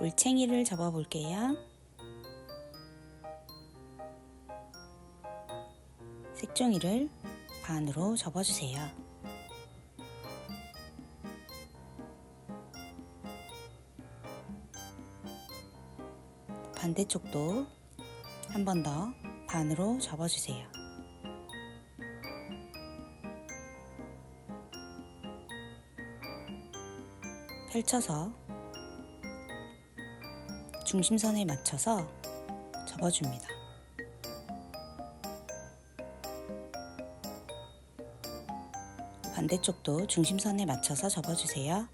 올챙이를 접어 볼게요. 색종이를 반으로 접어주세요. 반대쪽도 한 번 더 반으로 접어주세요. 펼쳐서 중심선에 맞춰서 접어줍니다. 반대쪽도 중심선에 맞춰서 접어주세요.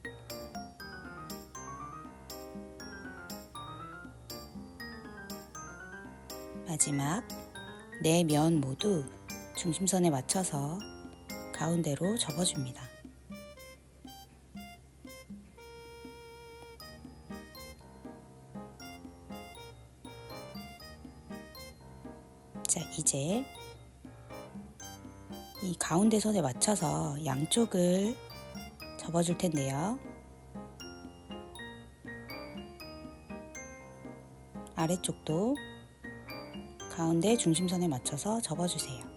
마지막 네 면 모두 중심선에 맞춰서 가운데로 접어줍니다. 자, 이제 이 가운데 선에 맞춰서 양쪽을 접어줄 텐데요. 아래쪽도 가운데 중심선에 맞춰서 접어주세요.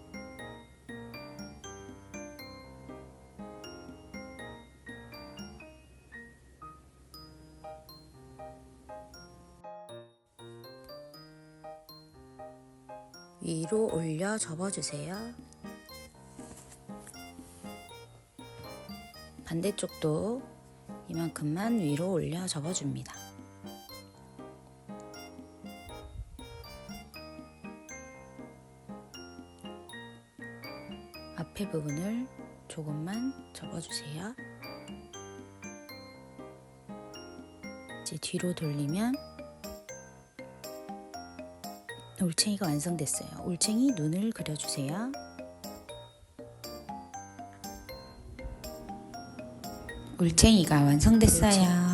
위로 올려 접어주세요. 반대쪽도 이만큼만 위로 올려 접어줍니다. 앞에 부분을 조금만 접어주세요. 이제 뒤로 돌리면 올챙이가 완성됐어요. 올챙이 눈을 그려주세요. 올챙이가 완성됐어요.